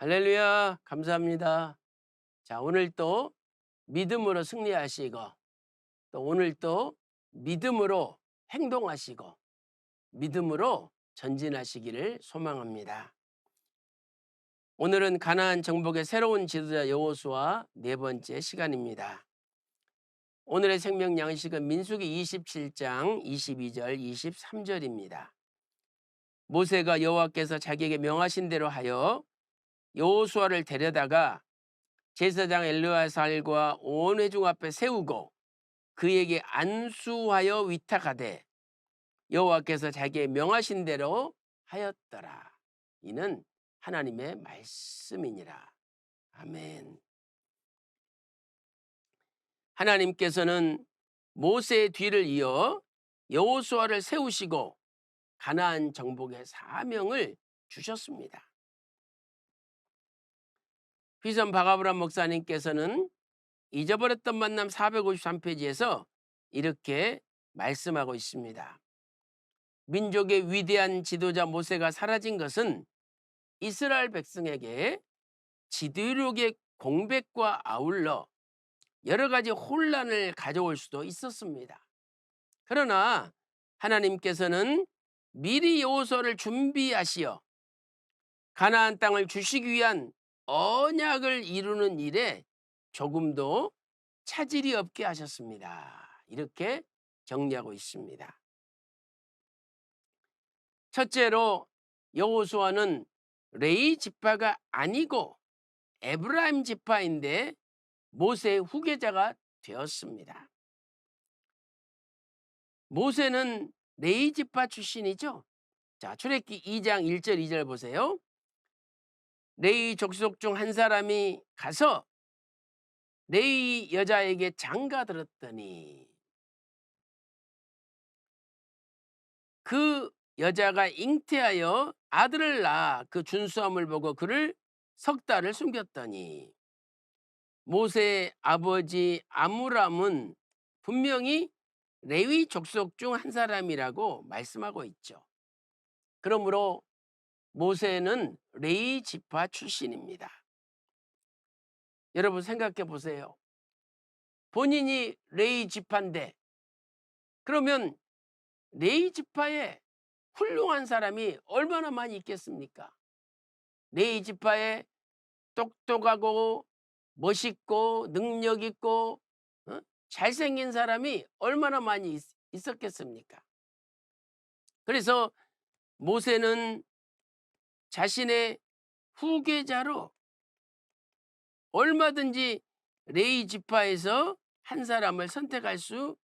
할렐루야. 감사합니다. 자, 오늘 또 믿음으로 승리하시고 또 오늘 또 믿음으로 행동하시고 믿음으로 전진하시기를 소망합니다. 오늘은 가나안 정복의 새로운 지도자 여호수아 네 번째 시간입니다. 오늘의 생명 양식은 민수기 27장 22절 23절입니다. 모세가 여호와께서 자기에게 명하신 대로 하여 여호수아를 데려다가 제사장 엘르아살과 온 회중 앞에 세우고 그에게 안수하여 위탁하되 여호와께서 자기의 명하신 대로 하였더라. 이는 하나님의 말씀이니라. 아멘. 하나님께서는 모세의 뒤를 이어 여호수아를 세우시고 가나안 정복의 사명을 주셨습니다. 휘선 바가브람 목사님께서는 잊어버렸던 만남 453페이지에서 이렇게 말씀하고 있습니다. 민족의 위대한 지도자 모세가 사라진 것은 이스라엘 백성에게 지도력의 공백과 아울러 여러 가지 혼란을 가져올 수도 있었습니다. 그러나 하나님께서는 미리 여호수아를 준비하시어 가나안 땅을 주시기 위한 언약을 이루는 일에 조금도 차질이 없게 하셨습니다. 이렇게 정리하고 있습니다. 첫째로 여호수아는 레이 지파가 아니고 에브라임 지파인데 모세의 후계자가 되었습니다. 모세는 레이 지파 출신이죠. 자, 출애기 2장 1절 2절 보세요. 레이 족속 중 한 사람이 가서 레이 여자에게 장가 들었더니 그 여자가 잉태하여 아들을 낳아 그 준수함을 보고 그를 석 달을 숨겼더니 모세의 아버지 아무람은 분명히 레위 족속 중 한 사람이라고 말씀하고 있죠. 그러므로 모세는 레이 지파 출신입니다. 여러분 생각해 보세요. 본인이 레이 지파인데 그러면 레이 지파에 훌륭한 사람이 얼마나 많이 있겠습니까? 레이 지파에 똑똑하고 멋있고 능력 있고 어? 잘생긴 사람이 얼마나 많이 있, 있었겠습니까? 그래서 모세는 자신의 후계자로 얼마든지 레이 지파에서 한 사람을 선택할 수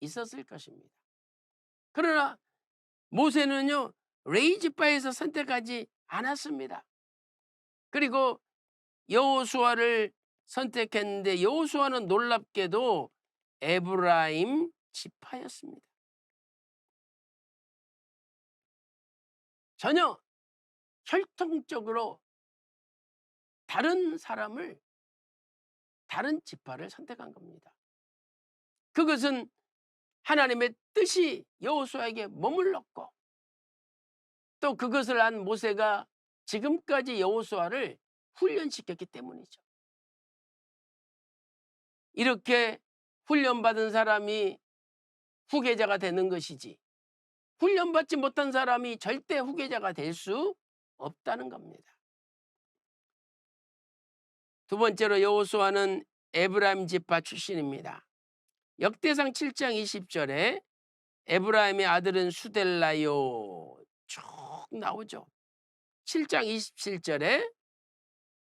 있었을 것입니다. 그러나 모세는요 레이 지파에서 선택하지 않았습니다. 그리고 여호수아를 선택했는데 여호수아는 놀랍게도 에브라임 지파였습니다. 전혀 혈통적으로 다른 사람을 다른 지파를 선택한 겁니다. 그것은 하나님의 뜻이 여호수아에게 머물렀고 또 그것을 안 모세가 지금까지 여호수아를 훈련시켰기 때문이죠. 이렇게 훈련받은 사람이 후계자가 되는 것이지 훈련받지 못한 사람이 절대 후계자가 될 수 없다는 겁니다. 두 번째로 여호수아는 에브라임 지파 출신입니다. 역대상 7장 20절에 에브라임의 아들은 수델라요 쭉 나오죠. 7장 27절에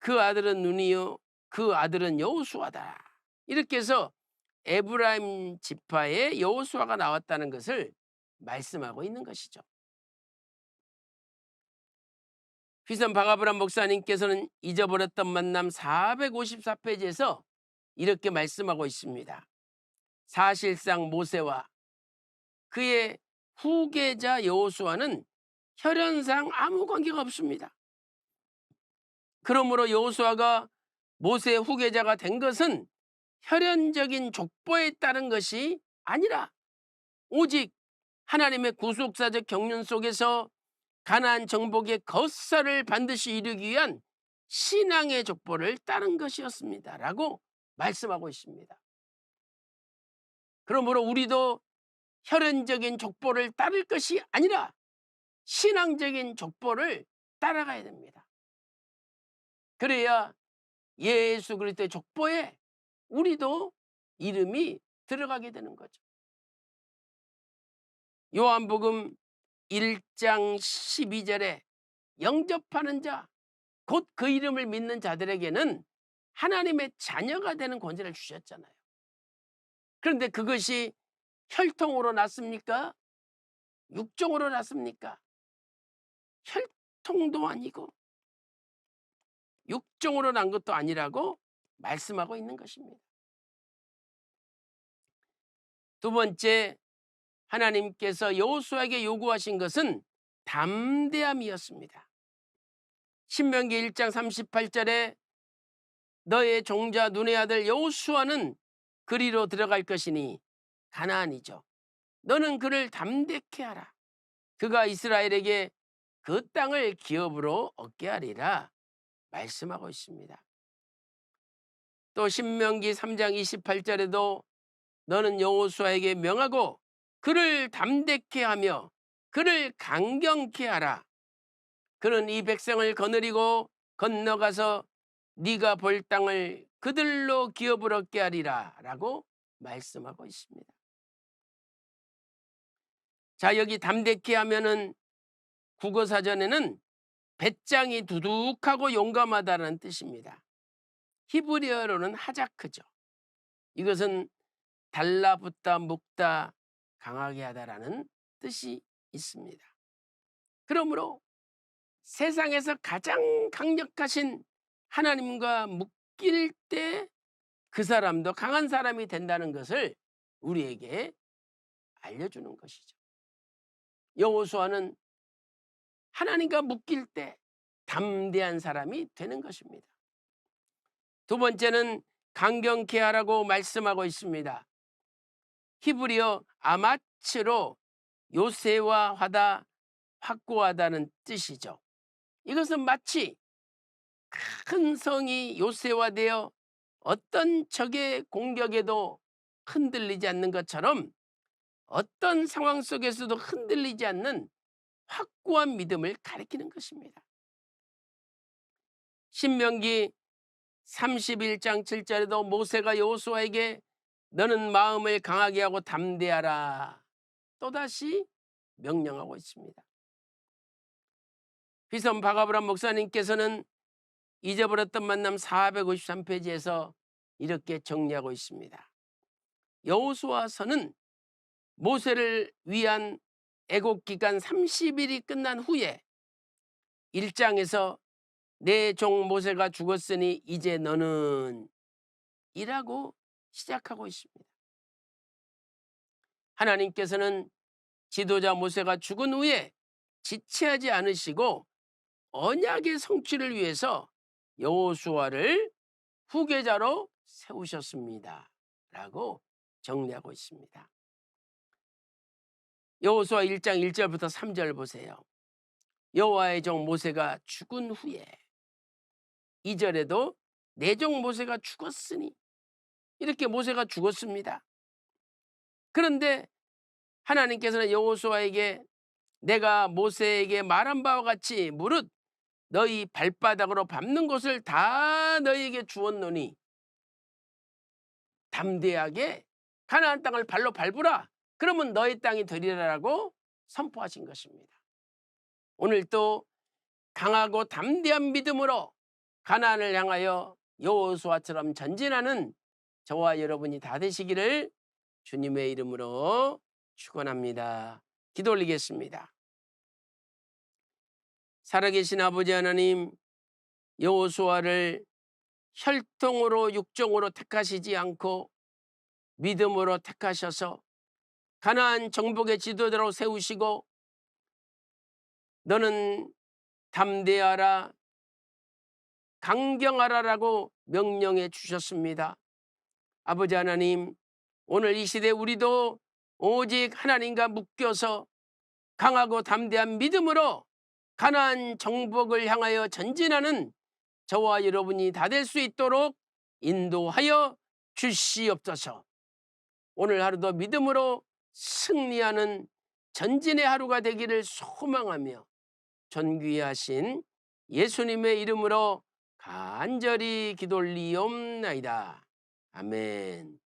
그 아들은 눈이요 그 아들은 여호수아다. 이렇게 해서 에브라임 지파의 여호수아가 나왔다는 것을 말씀하고 있는 것이죠. 휘선 바가브람 목사님께서는 잊어버렸던 만남 454페이지에서 이렇게 말씀하고 있습니다. 사실상 모세와 그의 후계자 여호수아는 혈연상 아무 관계가 없습니다. 그러므로 여호수아가 모세의 후계자가 된 것은 혈연적인 족보에 따른 것이 아니라 오직 하나님의 구속사적 경륜 속에서 가나안 정복의 겉살을 반드시 이루기 위한 신앙의 족보를 따른 것이었습니다 라고 말씀하고 있습니다. 그러므로 우리도 혈연적인 족보를 따를 것이 아니라 신앙적인 족보를 따라가야 됩니다. 그래야 예수 그리스도의 족보에 우리도 이름이 들어가게 되는 거죠. 요한복음 1장 12절에 영접하는 자, 곧 그 이름을 믿는 자들에게는 하나님의 자녀가 되는 권세를 주셨잖아요. 그런데 그것이 혈통으로 났습니까? 육종으로 났습니까? 혈통도 아니고 육종으로 난 것도 아니라고 말씀하고 있는 것입니다. 두 번째 하나님께서 여호수아에게 요구하신 것은 담대함이었습니다. 신명기 1장 38절에 너의 종자 눈의 아들 여호수아는 그리로 들어갈 것이니 가나안이죠. 너는 그를 담대케 하라. 그가 이스라엘에게 그 땅을 기업으로 얻게 하리라 말씀하고 있습니다. 또 신명기 3장 28절에도 너는 여호수아에게 명하고 그를 담대케 하며 그를 강경케 하라. 그는 이 백성을 거느리고 건너가서 네가 볼 땅을 그들로 기업을 얻게 하리라 라고 말씀하고 있습니다. 자 여기 담대케 하면은 국어 사전에는 배짱이 두둑하고 용감하다는 뜻입니다. 히브리어로는 하자크죠. 이것은 달라붙다 묶다 강하게 하다라는 뜻이 있습니다. 그러므로 세상에서 가장 강력하신 하나님과 묶일 때 그 사람도 강한 사람이 된다는 것을 우리에게 알려주는 것이죠. 여호수아는 하나님과 묶일 때 담대한 사람이 되는 것입니다. 두 번째는 강경케 하라고 말씀하고 있습니다. 히브리어 아마츠로 요새화하다 확고하다는 뜻이죠. 이것은 마치 큰 성이 요새화되어 어떤 적의 공격에도 흔들리지 않는 것처럼 어떤 상황 속에서도 흔들리지 않는 확고한 믿음을 가리키는 것입니다. 신명기 31장 7절에도 모세가 여호수아에게 너는 마음을 강하게 하고 담대하라 또다시 명령하고 있습니다. 비선 바가브람 목사님께서는 잊어버렸던 만남 453페이지에서 이렇게 정리하고 있습니다. 여호수아서는 모세를 위한 애곡 기간 30일이 끝난 후에 1장에서 내 종 모세가 죽었으니 이제 너는 이라고 시작하고 있습니다. 하나님께서는 지도자 모세가 죽은 후에 지체하지 않으시고 언약의 성취를 위해서 여호수아를 후계자로 세우셨습니다. 라고 정리하고 있습니다. 여호수아 1장 1절부터 3절 보세요. 여호와의 종 모세가 죽은 후에 2절에도 내 종 모세가 죽었으니 이렇게 모세가 죽었습니다. 그런데 하나님께서는 여호수아에게 내가 모세에게 말한 바와 같이 무릇 너희 발바닥으로 밟는 곳을 다 너희에게 주었노니 담대하게 가나안 땅을 발로 밟으라 그러면 너희 땅이 되리라라고 선포하신 것입니다. 오늘 또 강하고 담대한 믿음으로 가나안을 향하여 여호수아처럼 전진하는 저와 여러분이 다 되시기를 주님의 이름으로 축원합니다. 기도 올리겠습니다. 살아계신 아버지 하나님 여호수아를 혈통으로 육종으로 택하시지 않고 믿음으로 택하셔서 가나안 정복의 지도자로 세우시고 너는 담대하라 강경하라라고 명령해 주셨습니다. 아버지 하나님 오늘 이 시대 우리도 오직 하나님과 묶여서 강하고 담대한 믿음으로 가나안 정복을 향하여 전진하는 저와 여러분이 다 될 수 있도록 인도하여 주시옵소서. 오늘 하루도 믿음으로 승리하는 전진의 하루가 되기를 소망하며 존귀하신 예수님의 이름으로 간절히 기돌리옵나이다. 아멘.